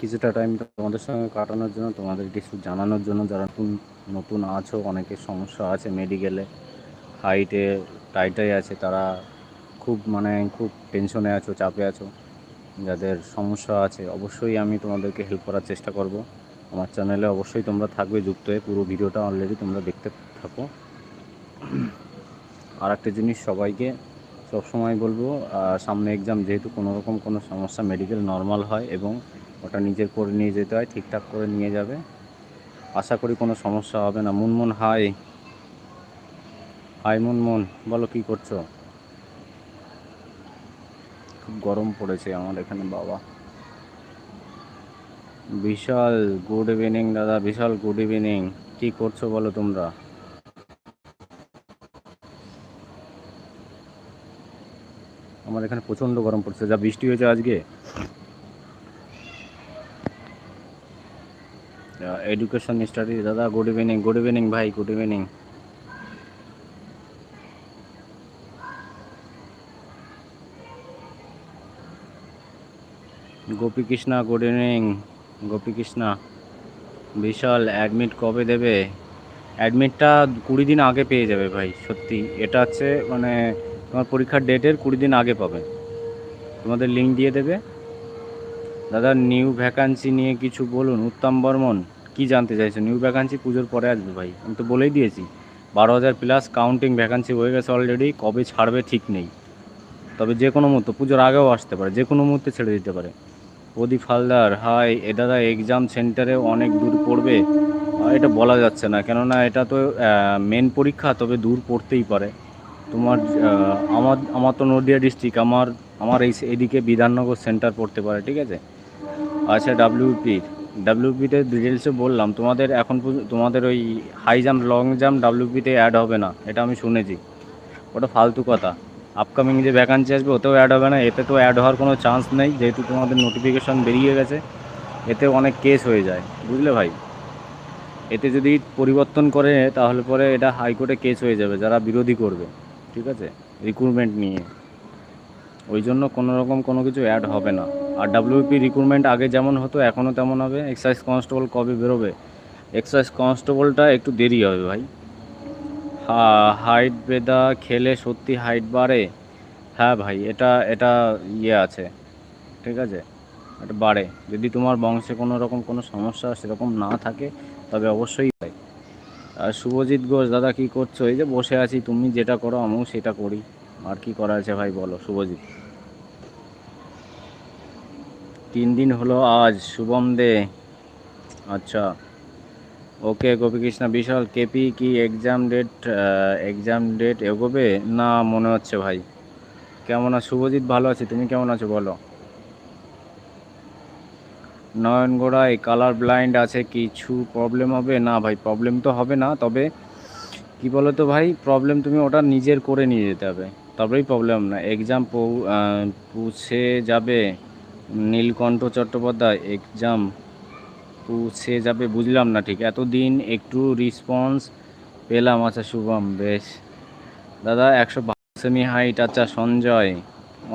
কিছুটা টাইম তোমাদের সঙ্গে কাটানোর জন্য, তোমাদের কিছু জানানোর জন্য যারা নতুন নতুন আছো অনেকের সমস্যা আছে মেডিকেলে হাইটে টাইটাই আছে, তারা খুব মানে খুব টেনশনে আছো, চাপে আছো। যাদের সমস্যা আছে, অবশ্যই আমি তোমাদেরকে হেল্প করার চেষ্টা করব। আমার চ্যানেলে অবশ্যই তোমরা থাকবে যুক্ত হয়ে, পুরো ভিডিওটা অলরেডি তোমরা দেখতে থাকো। আর একটা জিনিস সবাইকে সবসময় বলব সামনে এক্সাম যেহেতু কোনো রকম কোনো সমস্যা মেডিকেল নর্মাল হয় এবং ওটা নিজের করে নিয়ে যেতে হয়, ঠিকঠাক করে নিয়ে যাবে। আশা করি কোনো সমস্যা হবে না। মুনমুন, হাই। হাই মুনমুন, বলো কি করছ? খুব গরম পড়েছে আমার এখানে, বাবা। বিশাল গুড ইভিনিং, দাদা, বিশাল গুড ইভিনিং। কি করছ বলো তোমরা? আমার এখানে প্রচণ্ড গরম পড়ছে। যা বৃষ্টি হয়েছে আজকে? এডুকেশন স্টাডি দাদা গুড ইভিনিং গুড ইভিনিং ভাই good evening Gopi Krishna good evening Gopi Krishna Vishal admit কবে দেবে? অ্যাডমিটটা কুড়ি দিন আগে পেয়ে যাবে ভাই, সত্যি। এটা হচ্ছে মানে তোমার পরীক্ষার ডেটের কুড়ি দিন আগে পাবে। তোমাদের লিঙ্ক দিয়ে দেবে। দাদা নিউ ভ্যাকান্সি নিয়ে কিছু বলুন। উত্তম বর্মন। কি জানতে চাইছো? নিউ ভ্যাকান্সি পুজোর পরে আসবে ভাই। আমি তো বলেই দিয়েছি, বারো হাজার প্লাস কাউন্টিং ভ্যাকান্সি হয়ে গেছে অলরেডি কবে ছাড়বে ঠিক নেই। তবে যে কোনো মুহূর্তে, পুজোর আগেও আসতে পারে, যে কোনো মুহূর্তে ছেড়ে দিতে পারে। প্রদীপ হালদার, হাই, এ দাদা এক্সাম সেন্টারে অনেক দূর পড়বে? এটা বলা যাচ্ছে না, কেননা এটা তো মেন পরীক্ষা, তবে দূর পড়তেই পারে। তোমার আমার আমার তো নদিয়া ডিস্ট্রিক্ট আমার আমার এই এদিকে বিধাননগর সেন্টার পড়তে পারে, ঠিক আছে? আচ্ছা ডাব্লিউপি ডাব্লিউপিতে ডিটেলসে বললাম, তোমাদের এখন তোমাদের ওই হাই জাম্প লং জাম্প ডাব্লিউপিতে অ্যাড হবে না, এটা আমি শুনেছি। ওটা ফালতু কথা। আপকামিং যে ভ্যাকান্সি আসবে, ওতেও অ্যাড হবে না, এতে তো অ্যাড হওয়ার কোনো চান্স নেই, যেহেতু তোমাদের নোটিফিকেশন বেরিয়ে গেছে, এতে অনেক কেস হয়ে যায়, বুঝলে ভাই? এতে যদি পরিবর্তন করে, তাহলে পরে এটা হাইকোর্টে কেস হয়ে যাবে, যারা বিরোধী করবে, ঠিক আছে? রিক্রুটমেন্ট নিয়ে। ওই জন্য কোনো রকম কোনো কিছু অ্যাড হবে না। আর ডাব্লিউপি রিক্রুটমেন্ট আগে যেমন হতো, এখনও তেমন হবে। এক্সাইজ কনস্টেবল কবে বেরোবে? এক্সাইজ কনস্টেবলটা একটু দেরি হবে ভাই। হাইট বেদা খেলে সত্যি হাইট বাড়ে? হ্যাঁ ভাই, এটা এটা ইয়ে আছে, ঠিক আছে? এটা বাড়ে। যদি তোমার বংশে কোনো রকম কোনো সমস্যা সেরকম না থাকে, তবে অবশ্যই হয়। আর শুভজিৎ ঘোষ, দাদা কী করছ? এই যে বসে আছি, তুমি যেটা করো, আমিও সেটা করি। আর কি করা আছে ভাই বলো, শুভজিৎ। তিন দিন হলো আজ, শুভম দে। আচ্ছা। ওকে গোপীকৃষ্ণা, বিশাল কেপি কি এক্সাম ডেট এক্সাম ডেট এগোবে? না, মনে হচ্ছে ভাই। কেমন আছো? শুভজিৎ, ভালো আছি। তুমি কেমন আছো বলো? নয়ন গোড়ায় কালার ব্লাইন্ড আছে, কিছু প্রবলেম হবে? না ভাই প্রবলেম তো হবে না, তবে কি বলো তো ভাই প্রবলেম তুমি ওটা নিজের করে নিয়ে যেতে হবে। তবেই প্রবলেম না। এক্সাম পুছে যাবে। নীলকণ্ঠ চট্টোপাধ্যায় এক্সাম পুছে যাবে, বুঝলাম না ঠিক। এতদিন একটু রেসপন্স পেলাম আচ্ছা শুভম, বেশ। দাদা, একশো সেমি হাইট আচ্ছা সঞ্জয়,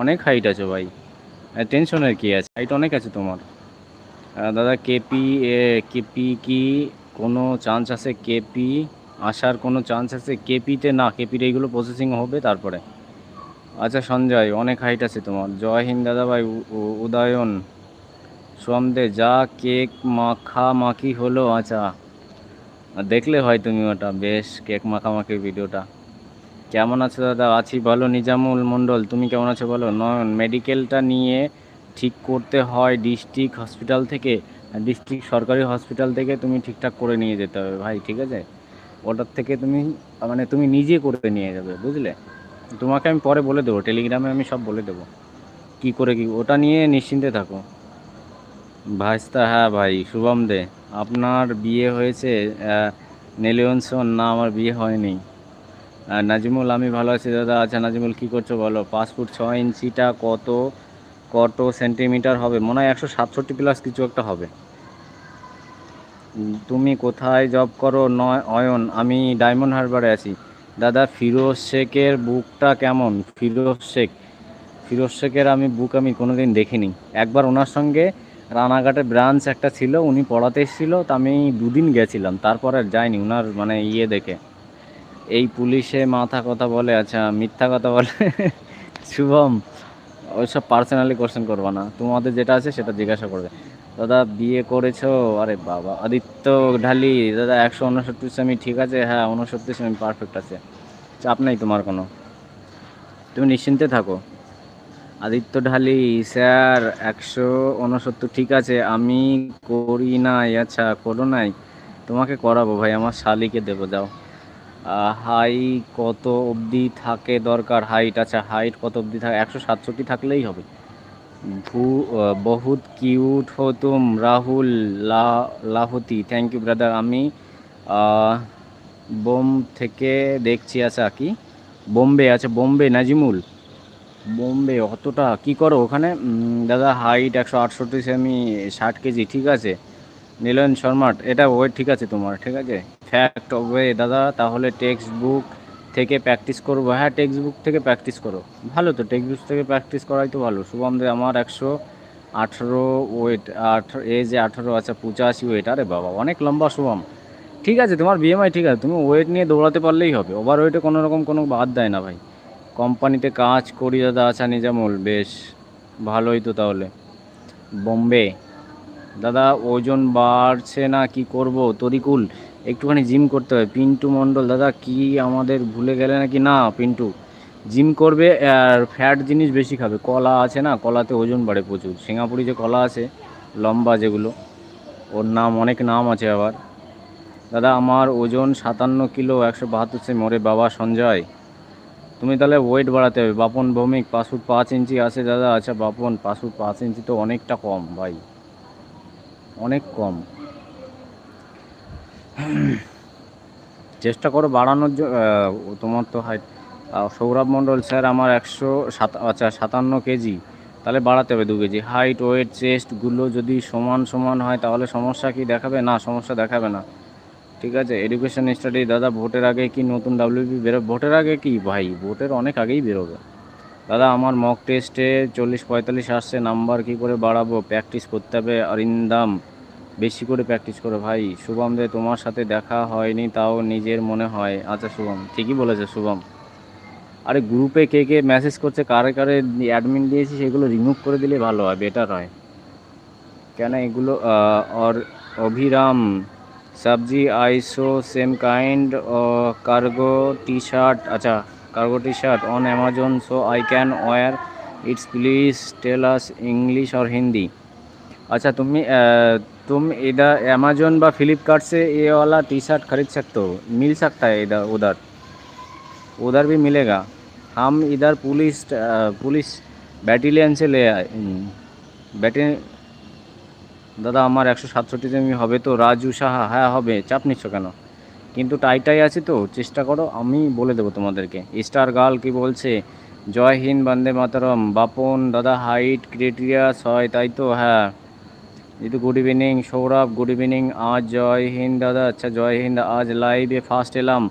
অনেক হাইট আছে ভাই। টেনশনের কি আছে? হাইট অনেক আছে তোমার। দাদা কেপি কেপি কি কোনো চান্স আছে? কেপি আসার কোনো চান্স আছে? কেপিতে না কেপির এইগুলো প্রসেসিং হবে তারপরে। আচ্ছা সঞ্জয়, অনেক হাইট আছে তোমার। জয় হিন্দ দাদা ভাই উ- উ- উদয়ন সোমদে যা কেক মাখা মাখি হলো আচ্ছা। দেখলে হয় তুমি ওটা, বেশ কেক মাখামাখির ভিডিওটা। কেমন আছো দাদা? আছি বলো নিজামুল মণ্ডল, তুমি কেমন আছো বলো? নয়ন, মেডিকেলটা নিয়ে ঠিক করতে হয় ডিস্ট্রিক্ট হসপিটাল থেকে। ডিস্ট্রিক্ট সরকারি হসপিটাল থেকে তুমি ঠিকঠাক করে নিয়ে যেতে হবে ভাই, ঠিক আছে? ওটার থেকে তুমি মানে তুমি নিজে করে নিয়ে যাবে, বুঝলে? তোমাকে আমি পরে বলে দেবো টেলিগ্রামে আমি সব বলে দেবো। কি করে কি, ওটা নিয়ে নিশ্চিন্তে থাকো। ভাইস্তা হ্যাঁ ভাই, শুভম দে, আপনার বিয়ে হয়েছে নেলিয়নসন না, আমার বিয়ে হয়নি। নাজিমুল, আমি ভালো আছি দাদা। আচ্ছা নাজিমুল, কী করছ বলো? পাঁচ ফুট ছয় ইঞ্চিটা কত কত সেন্টিমিটার হবে? মনে হয় একশো সাতষট্টি প্লাস কিছু একটা হবে। তুমি কোথায় জব করো? নয়, অয়ন, আমি ডায়মন্ড হারবারে আছি। দাদা ফিরোজ শেখের বুকটা কেমন? ফিরোজ শেখ ফিরোজ শেখের আমি বুক আমি কোনোদিন দেখিনি। একবার ওনার সঙ্গে রানাঘাটে ব্রাঞ্চ একটা ছিল, উনি পড়াতে এসেছিল, তা আমি দুদিন গেছিলাম, তারপরে যাইনি ওনার মানে ইয়ে দেখে। এই পুলিশে মাথা কথা বলে আচ্ছা মিথ্যা কথা বলে, শুভম, ওইসব পার্সোনালি কোশ্চেন করব না। তোমাদের যেটা আছে সেটা জিজ্ঞাসা করবে। দাদা, বিয়ে করেছ? আরে বাবা, আদিত্য ঢালি, দাদা, একশো উনসত্তর সেমি ঠিক আছে? হ্যাঁ উনসত্তর সেমি পারফেক্ট আছে। চাপ নাই তোমার কোনো। তুমি নিশ্চিন্তে থাকো। আদিত্য ঢালি, স্যার, একশো উনসত্তর ঠিক আছে। আমি করি নাই আচ্ছা করো নাই। তোমাকে করাবো ভাই, আমার শালিকে দেবো, যাও। হাই কত অবধি থাকে দরকার? হাইট আচ্ছা হাইট কত অবধি থাকে? একশো সাতষট্টি থাকলেই হবে। বহুত কিউট হো তুম রাহুল লাহতি। থ্যাংক ইউ ব্রাদার আমি বোম থেকে দেখছি আচ্ছা কি? বোম্বে আচ্ছা বোম্বে, নাজিমুল। বোম্বে, অতটা কি করো ওখানে? দাদা হাইট একশো আটষট্টি সেমি ষাট কেজি, ঠিক আছে। নীলন শর্মাট এটা ওয়েট ঠিক আছে তোমার, ঠিক আছে? ফ্যাক্ট ওয়ে দাদা, তাহলে টেক্সট বুক থেকে প্র্যাকটিস করব। হ্যাঁ টেক্সট বুক থেকে প্র্যাকটিস করো। ভালো তো টেক্সট বুক থেকে প্র্যাকটিস করাই তো ভালো। শুভম দে, আমার একশো আঠেরো ওয়েট আঠারো এজে আঠারো আচ্ছা পঁচাশি ওয়েট আরে বাবা, অনেক লম্বা শুভম। ঠিক আছে, তোমার বিএমআই ঠিক আছে, তুমি ওয়েট নিয়ে দৌড়াতে পারলেই হবে। ওভার ওয়েটে কোনো রকম কোনো বাদ দেয় না ভাই। কোম্পানিতে কাজ করি, দাদা আচ্ছা নিজামুল, বেশ। ভালোই তো তাহলে। বোম্বে। দাদা, ওজন বাড়ছে না, কি করব? তরিকুল একটুখানি জিম করতে হবে পিন্টু মণ্ডল, দাদা কি আমাদের ভুলে গেলে নাকি? না, পিন্টু। জিম করবে আর ফ্যাট জিনিস বেশি খাবে। কলা আছে না, কলাতে ওজন বাড়ে প্রচুর। সিঙ্গাপুরি যে কলা আছে, লম্বা যেগুলো, ওর নাম, অনেক নাম আছে আবার। দাদা, আমার ওজন সাতান্ন কিলো, একশো বাহাত্তর সে মরে বাবা, সঞ্জয়, তুমি তাহলে ওয়েট বাড়াতে হবে। বাপন ভৌমিক, পাঁচ ফুট পাঁচ ইঞ্চি আছে দাদা। আচ্ছা বাপন, পাঁচ ফুট পাঁচ ইঞ্চি তো অনেকটা কম, ভাই। অনেক কম। চেষ্টা করো বাড়ানোর তোমার তো হাইট সৌরভ মণ্ডল, স্যার, আমার একশো সাত আচ্ছা সাতান্ন কেজি। তাহলে বাড়াতে হবে দু কেজি। হাইট ওয়েট চেস্টগুলো যদি সমান সমান হয়, তাহলে সমস্যা কি দেখাবে? না, সমস্যা দেখাবে না। ঠিক আছে? এডুকেশন স্টাডি দাদা, ভোটের আগে কি নতুন ডাব্লিউপি বেরো ভোটের আগে কি? ভাই, ভোটের অনেক আগেই বেরোবে। দাদা, আমার মক টেস্টে চল্লিশ পঁয়তাল্লিশ আসছে নাম্বার কি করে বাড়াবো? প্র্যাকটিস করতে হবে অরিন্দাম বেশি করে প্র্যাকটিস করো। ভাই, শুভম দে, তোমার সাথে দেখা হয়নি, তাও নিজের মনে হয়। আচ্ছা শুভম, ঠিকই বলেছে, শুভম। আরে গ্রুপে কে কে মেসেজ করছে, কারে কারে অ্যাডমিন দিয়েছি, সেগুলো রিমুভ করে দিলে ভালো হয় বেটার হয়। কেন এগুলো আর অভিরাম, সবজি, আইসো same kind cargo T shirt আচ্ছা cargo T shirt on Amazon so I can wear it's please tell us English or Hindi আচ্ছা তুমি तुम इधर अमेजोन व फ्लिपकार्ट से ये वाला टी शर्ट खरीद सकते हो मिल सकता है इधर उधर उधर भी मिलेगा हम इधर पुलिस अ, पुलिस बैटेलियन से ले आए ব্যাটে দাদা আমার একশো সাতষট্টিতে আমি হবে তো রাজু সাহা হ্যাঁ হবে চাপ নিচ্ছ কেন কিন্তু টাইটাই আছে তো চেষ্টা করো আমি বলে দেবো তোমাদেরকে স্টার গার্ল কি বলছে জয় হিন্দ বন্দে মাতরম বাপন দাদা হাইট ক্রিটেরিয়াস হয় তাই তো হ্যাঁ Jitu good evening Saurav good evening আজ জয় হিন্দ দাদা আচ্ছা জয় হিন্দ আজ লাইভে ফার্স্ট এলাম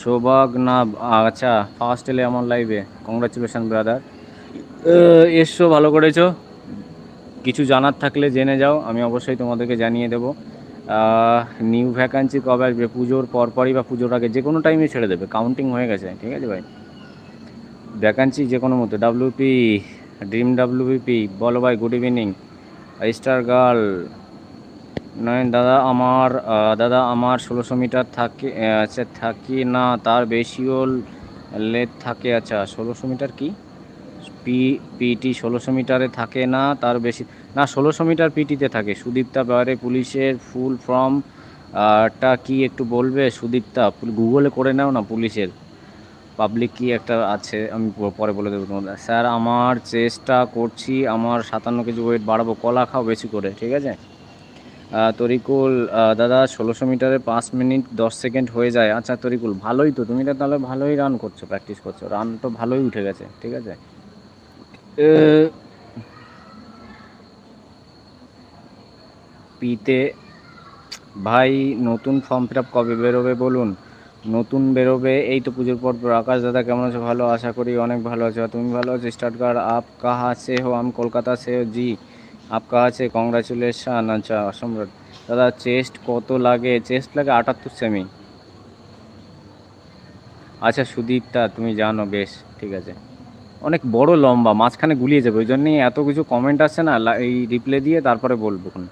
সৌভাগ না আচ্ছা ফার্স্ট এলে আমার লাইভে কংগ্রাচুলেশন ব্রাদার এসছো ভালো করেছ কিছু জানার থাকলে জেনে যাও আমি অবশ্যই তোমাদেরকে জানিয়ে দেবো নিউ ভ্যাকান্সি কবে আসবে পুজোর পরপরই বা পুজোর আগে যে কোনো টাইমে ছেড়ে দেবে কাউন্টিং হয়ে গেছে ঠিক আছে ভাই ভ্যাকান্সি যে কোনো মতো ডাব্লিউপি ড্রিম ডাব্লিউপি বলো ভাই good evening star girl. Nayan, দাদা আমার দাদা আমার ষোলোশো মিটার থাকে থাকি না, তার বেশিও লেট থাকে আচ্ছা ষোলোশো মিটার কি? পি পিটি ষোলোশো মিটারে থাকে না, তার বেশি, না, ষোলোশো মিটার পিটিতে থাকে। সুদীপ্তা বাইরে পুলিশের ফুল ফর্ম টা কি একটু বলবে? সুদীপ্তা গুগলে করে নাও না পুলিশের। পাবলিক কি একটা আছে আমি পরে বলে দেবো তোমাদের। স্যার আমার চেষ্টা করছি আমার সাতান্ন কেজি ওয়েট বাড়াবো কলা খাও বেশি করে ঠিক আছে? তরিকুল দাদা ষোলোশো মিটারে পাঁচ মিনিট দশ সেকেন্ড হয়ে যায়। আচ্ছা তরিকুল ভালোই তো তুমি তাহলে ভালোই রান করছ প্র্যাকটিস করছ। রান তো ভালোই উঠে গেছে ঠিক আছে? পিতে ভাই নতুন ফর্ম ফিল আপ কবে বেরোবে বলুন? নতুন বেরোবে, এই তো পুজোর পর পর আকাশ দাদা কেমন আছো? ভালো, আশা করি অনেক ভালো আছো। তুমি ভালো আছো? স্টার্ট কার আপ কাহা সে হো? আমি কলকাতা সে হো? জি আপকা আছে কংগ্রাচুলেশন আচ্ছা সম্রাট। দাদা, চেস্ট কত লাগে? চেস্ট লাগে আটাত্তর সেমি। আচ্ছা সুদীপটা তুমি জানো, বেশ, ঠিক আছে। অনেক বড় লম্বা, মাঝখানে গুলিয়ে যাবে। ওই জন্যই এত কিছু কমেন্ট আসছে না এই রিপ্লে দিয়ে তারপরে বলব। এখন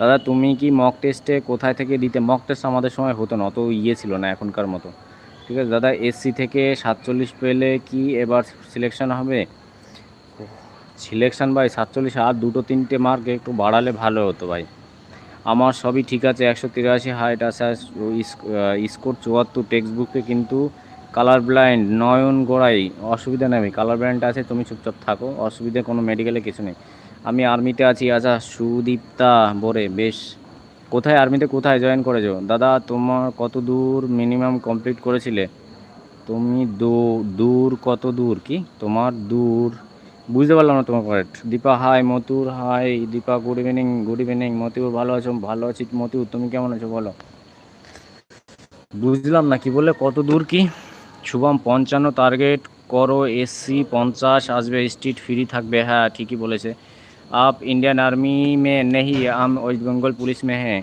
দাদা, তুমি কি মক টেস্টে কোথায় থেকে দিতে? মক টেস্ট আমাদের সময় হতো না, অত ইয়ে ছিল না এখনকার মতো। ঠিক আছে, দাদা এসসি থেকে সাতচল্লিশ পেলে কি এবার সিলেকশন হবে? সিলেকশন ভাই, সাতচল্লিশ আর দুটো তিনটে মার্ক একটু বাড়ালে ভালো হতো ভাই। আমার সবই ঠিক আছে, একশো তিরাশি হাইট আছে স্কোর চুয়াত্তর টেক্সট বুকে কিন্তু কালার ব্লাইন্ড নয়ন গোড়াই, অসুবিধা নেই। কালার ব্লাইন্ড আছে, তুমি চুপচাপ থাকো, অসুবিধা কোনো মেডিকেলে কিছু নেই। আমি আর্মিতে আছি আচ্ছা সুদীপ্তা বরে, বেশ। কোথায় আর্মিতে কোথায় জয়েন করেছ? দাদা, তোমার কত দূর মিনিমাম কমপ্লিট করেছিলে? তুমি দূর কত দূর কি? তোমার দূর। বুঝতে পারলাম না তোমার correct Deepa hi মতুর hi Deepa good evening good evening Motiur ভালো আছো? ভালো আছি মতিউর তুমি কেমন আছো বলো? বুঝলাম না, কি বললে? কত দূর কি? শুভম, পঞ্চান্ন টার্গেট করো, এসসি, পঞ্চাশ, আসবে স্ট্রিট ফ্রি থাকবে হ্যাঁ ঠিকই বলেছে। আপ ইন্ডিয়ান আর্মি মে নেহি আম ওয়েস্ট বেঙ্গল পুলিশ মে হ্যাঁ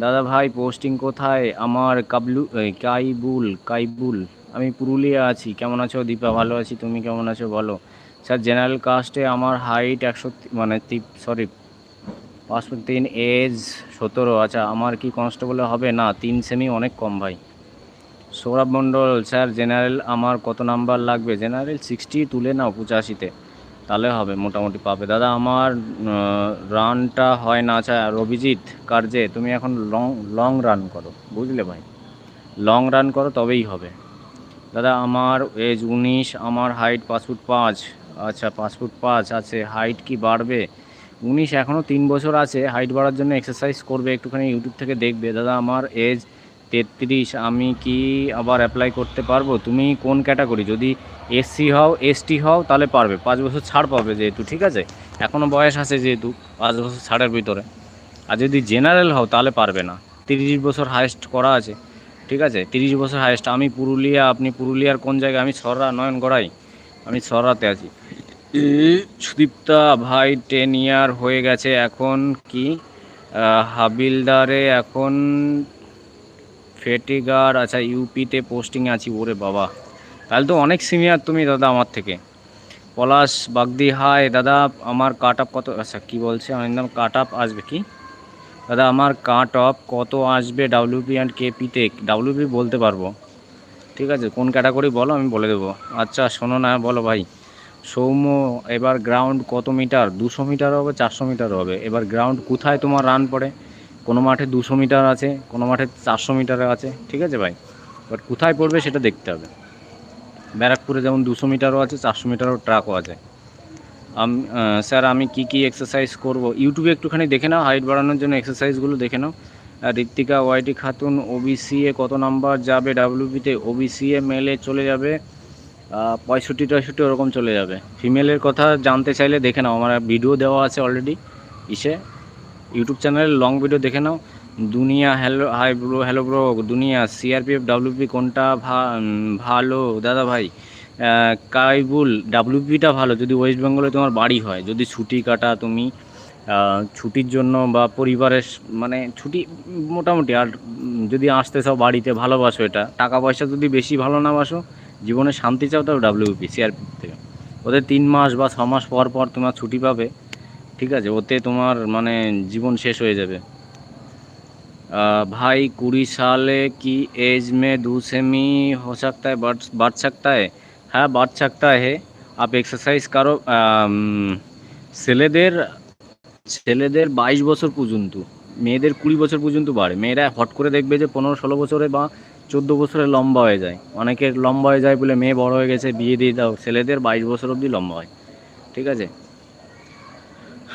দাদা ভাই পোস্টিং কোথায় আমার কাবলু কাইবুল কাইবুল আমি পুরুলিয়া আছি। কেমন আছো দীপা? ভালো আছি। তুমি কেমন আছো? বলো। স্যার জেনারেল কাস্টে আমার হাইট একশো মানে সরি পাঁচ ফুট তিন এজ সতেরো। আচ্ছা আমার কি কনস্টেবলে হবে? না, তিন সেমি অনেক কম, ভাই। সৌরভ মণ্ডল, স্যার জেনারেল আমার কত নাম্বার লাগবে? জেনারেল সিক্সটি তুলে নাও, পঁচাশিতে। তাহলে হবে মোটামুটি পাবে। দাদা, আমার রানটা হয় না আচ্ছা অভিজিৎ কার্যে তুমি এখন লং লং রান করো, বুঝলে ভাই? লং রান করো, তবেই হবে। দাদা, আমার এজ উনিশ, আমার হাইট পাঁচ ফুট পাঁচ আচ্ছা পাঁচ ফুট পাঁচ আছে হাইট কি বাড়বে? উনিশ এখনও তিন বছর আছে হাইট বাড়ার জন্য এক্সারসাইজ করবে, একটুখানি ইউটিউব থেকে দেখবে। দাদা, আমার এজ তেত্রিশ, আমি কি আবার অ্যাপ্লাই করতে পারব? তুমি কোন ক্যাটাগরি যদি এসসি হও এসটি হও, তাহলে পারবে। পাঁচ বছর ছাড় পাবে যেহেতু, ঠিক আছে? এখনও বয়স আছে যেহেতু, পাঁচ বছর ছাড়ের ভিতরে। আর যদি জেনারেল হও, তাহলে পারবে না। তিরিশ বছর হায়েস্ট করা আছে, ঠিক আছে? তিরিশ বছর হায়েস্ট আমি পুরুলিয়া, আপনি পুরুলিয়ার কোন জায়গায়? আমি সররা নয়ন গড়াই আমি সররাতে আছি। সুদীপ্তা ভাই টেন ইয়ার হয়ে গেছে, এখন কি? হাবিলদারে এখন ফেটিগার আচ্ছা ইউপিতে পোস্টিংয়ে আছি, ওরে বাবা। তাহলে তো অনেক সিনিয়র তুমি দাদা আমার থেকে। পলাশ, বাগদি হাই দাদা, আমার কাট কত আচ্ছা কী বলছে? নাম কাট আপ আসবে কি? দাদা, আমার কাট কত আসবে ডাব্লিউপি অ্যান্ড কেপিতে ডাব্লিউপি বলতে পারব। ঠিক আছে, কোন ক্যাটাগরি বলো, আমি বলে দেবো। আচ্ছা শোনো না, বলো ভাই। সৌম্য, এবার গ্রাউন্ড কত মিটার দুশো মিটার হবে, চারশো মিটার হবে। এবার গ্রাউন্ড কোথায় তোমার রান পড়ে? কোনো মাঠে দুশো মিটার আছে, কোনো মাঠে চারশো মিটারে আছে, ঠিক আছে ভাই? বাট কোথায় পড়বে সেটা দেখতে হবে। ব্যারাকপুরে যেমন দুশো মিটারও আছে, চারশো মিটারও ট্রাকও আছে। আম স্যার, আমি কি কি এক্সারসাইজ করব? ইউটিউবে একটুখানি দেখে নাও হাইট বাড়ানোর জন্য এক্সারসাইজগুলো দেখে নাও। ঋত্বিকা ওয়াইটি খাতুন ওবিসিএ কত নাম্বার যাবে? ডাব্লিউবিতে ওবিসিএ মেলে চলে যাবে। পঁয়ষট্টি টয়ষট্টি ওরকম চলে যাবে। ফিমেলের কথা জানতে চাইলে দেখে নাও, আমার ভিডিও দেওয়া আছে অলরেডি ইসে ইউটিউব চ্যানেলে লং ভিডিও দেখে নাও। দুনিয়া hello hi bro hello bro দুনিয়া সিআরপিএফ ডাব্লিউপি কোনটা ভালো? দাদা ভাই কাইবুল ডাব্লিউপিটা ভালো। যদি ওয়েস্ট বেঙ্গলে তোমার বাড়ি হয়, যদি ছুটি কাটা তুমি ছুটির জন্য বা পরিবারের মানে ছুটি মোটামুটি, আর যদি আসতে চাও বাড়িতে, ভালোবাসো এটা। টাকা পয়সা যদি বেশি ভালো না বাসো, জীবনে শান্তি চাও তাও ডাব্লিউপি সিআরপি থেকে। ওদের তিন মাস বা ছ মাস পর পর তোমার ছুটি পাবে। ঠিক আছে ওতে তোমার মানে জীবন শেষ হয়ে যাবে आ, भाई कुड़ी साले की एज में दो सेमी हो सकता है बढ़ बढ़ सकता है हाँ बढ़ सकता है आप এক্সারসাইজ করো আম, ছেলেদের ছেলেদের বাইশ বছর পর্যন্ত মেয়েদের কুড়ি বছর পর্যন্ত বাড়ে মেয়েরা হট করে দেখবে যে পনেরো ষোলো বছরে বা চোদ্দো বছরে লম্বা হয়ে যায় অনেকের লম্বা হয়ে যায় বলে মেয়ে বড় হয়ে গেছে বিয়ে দিয়ে দাও ছেলেদের বাইশ বছর অবধি লম্বা হয় ঠিক আছে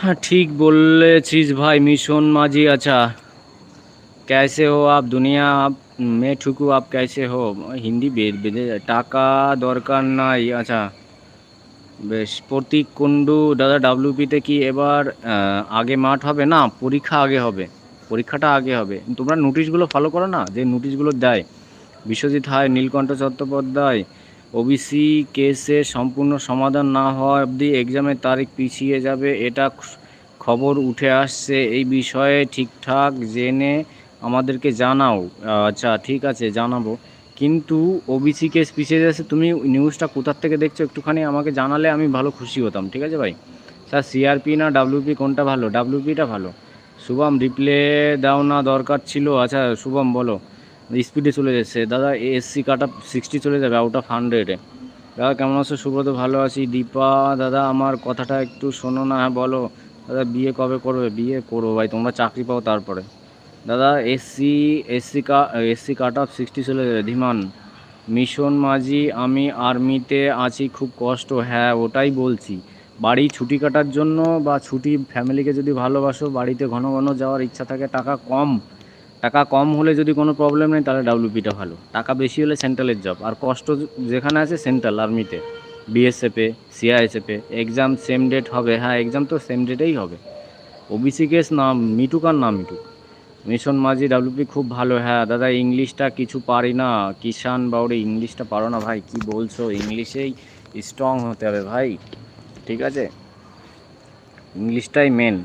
হ্যাঁ ঠিক বলেছিস ভাই মিশন মাঝি আচ্ছা कैसे हो आप दुनिया आप मैं ठीक हूँ आप कैसे हो হিন্দি বেদ বেঁধে যায়। টাকা দরকার নাই আচ্ছা বেশ প্রতীক কুণ্ডু দাদা ডাব্লিউপিতে কি এবার আহ, আগে মাঠ হবে না পরীক্ষা আগে হবে পরীক্ষাটা আগে হবে তোমরা নোটিশগুলো ফলো করো না যে নোটিশগুলো দেয় বিশ্বজিৎ হায় নীলকণ্ঠ চট্টোপাধ্যায় ওবিসি কেসের সম্পূর্ণ সমাধান না হওয়া অবধি এক্সামের তারিখ পিছিয়ে যাবে, এটা খবর উঠে আসছে। এই বিষয়ে ঠিকঠাক জেনে আমাদেরকে জানাও। আচ্ছা ঠিক আছে, জানাব। কিন্তু ওবিসি কেস পিছিয়ে যাচ্ছে, তুমি নিউজটা কোথার থেকে দেখছ একটুখানি আমাকে জানালে আমি ভালো খুশি হতাম, ঠিক আছে ভাই? স্যার, সিআরপি না ডাব্লিউপি, কোনটা ভালো? ডাব্লিউপিটা ভালো। শুভম, রিপ্লে দাও না, দরকার ছিল। আচ্ছা শুভম, বলো। স্পিডে চলে যাচ্ছে। দাদা এসসি কাট আপ সিক্সটি চলে যাবে আউট অফ হান্ড্রেডে দাদা, কেমন আছো? সুব্রত, ভালো আছি। দীপা, দাদা, আমার কথাটা একটু শোনো না হ্যাঁ বলো। দাদা, বিয়ে কবে করবে? বিয়ে করব ভাই, তোমরা চাকরি পাও তারপরে। দাদা এসসি এসসি কা এসসি কাট অফ সিক্সটি চলে যাবে। ধীমান, মিশন মাঝি, আমি আর্মিতে আছি, খুব কষ্ট। হ্যাঁ ওটাই বলছি। বাড়ি ছুটি কাটার জন্য বা ছুটি ফ্যামিলিকে যদি ভালোবাসো, বাড়িতে ঘন ঘন যাওয়ার ইচ্ছা থাকে, টাকা কম। টাকা কম হলে যদি কোনো প্রবলেম নেই, তাহলে ডাব্লিউপিটা ভালো। টাকা বেশি হলে সেন্ট্রালের জব আর কষ্ট যেখানে আছে সেন্ট্রাল আর্মিতে বিএসএফে সিআইএসএফে এক্সাম সেম ডেট হবে। হ্যাঁ এক্সাম তো সেম ডেটেই হবে। ওবিসি কেস না মিটুক আর না মিটুক। মিশন মাঝি ডাব্লিউপি খুব ভালো। হ্যাঁ দাদা, ইংলিশটা কিছু পারি না। কিষান বাউরি ইংলিশটা পারো না ভাই। কি বলছো? ইংলিশেই স্ট্রং হতে হবে ভাই। ঠিক আছে? ইংলিশটাই মেন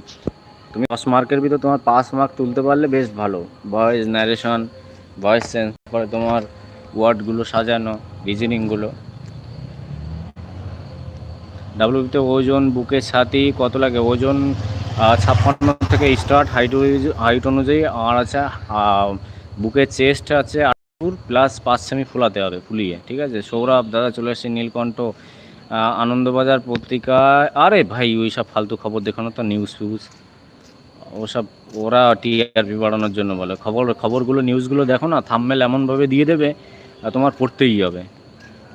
তুমি পাস মার্কের ভিতরে তোমার পাস মার্ক তুলতে পারলে বেশ ভালো। ভয়েস ন্যারেশন ভয়েস সেন্স পরে তোমার ওয়ার্ডগুলো সাজানো রিজনিংগুলো ডাব্লিউপিতে ওজন, বুকের ছাতি, কত লাগে? ওজন ছাপ্পান্ন থেকে স্টার্ট হাইট হাইট অনুযায়ী আর আছে বুকের চেস্ট আছে আটপুর প্লাস পাঁচ সেমি ফোলাতে হবে, ফুলিয়ে, ঠিক আছে? সৌরভ, দাদা চলে এসেছে নীলকণ্ঠ আনন্দবাজার পত্রিকায়। আরে ভাই, ওই সব ফালতু খবর দেখানো তো নিউজ ফিউজ ওসব ওরা টিআরপি বাড়ানোর জন্য বলে। খবর, খবরগুলো নিউজগুলো দেখো না থাম্মেল এমনভাবে দিয়ে দেবে তোমার পড়তেই হবে।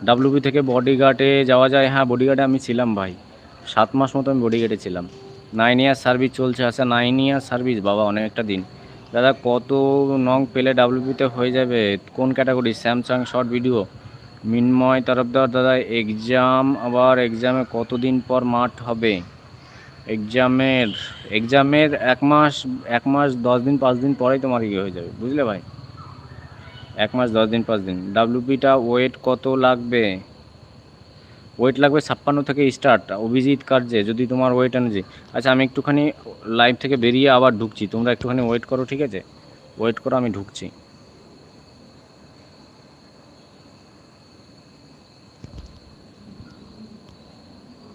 ডাব্লিউবি থেকে বডিগার্ডে যাওয়া যায়। হ্যাঁ বডিগার্ডে আমি ছিলাম ভাই। সাত মাস মতো আমি বডিগার্ডে ছিলাম। নাইন ইয়ার সার্ভিস চলছে আচ্ছা নাইন ইয়ার সার্ভিস বাবা, অনেকটা দিন। দাদা, কত নং পেলে ডাব্লিউবিতে হয়ে যাবে? কোন category Samsung short video Minmoy Tarafdar দাদা এক্সাম আবার এক্সামে কতদিন পর মাঠ হবে? এক্সামের এক্সামের এক মাস এক মাস, দশ দিন, পাঁচ দিন পরেই তোমার ইয়ে হয়ে যাবে, বুঝলে ভাই? এক মাস, দশ দিন, পাঁচ দিন। ডাব্লিউপিটা ওয়েট কত লাগবে? ওয়েট লাগবে ছাপ্পান্ন থেকে স্টার্ট অভিজিৎ কার্যে, যদি তোমার ওয়েট অনুযায়ী। আচ্ছা আমি একটুখানি লাইভ থেকে বেরিয়ে আবার ঢুকছি, তোমরা একটুখানি ওয়েট করো, ঠিক আছে? ওয়েট করো, আমি ঢুকছি।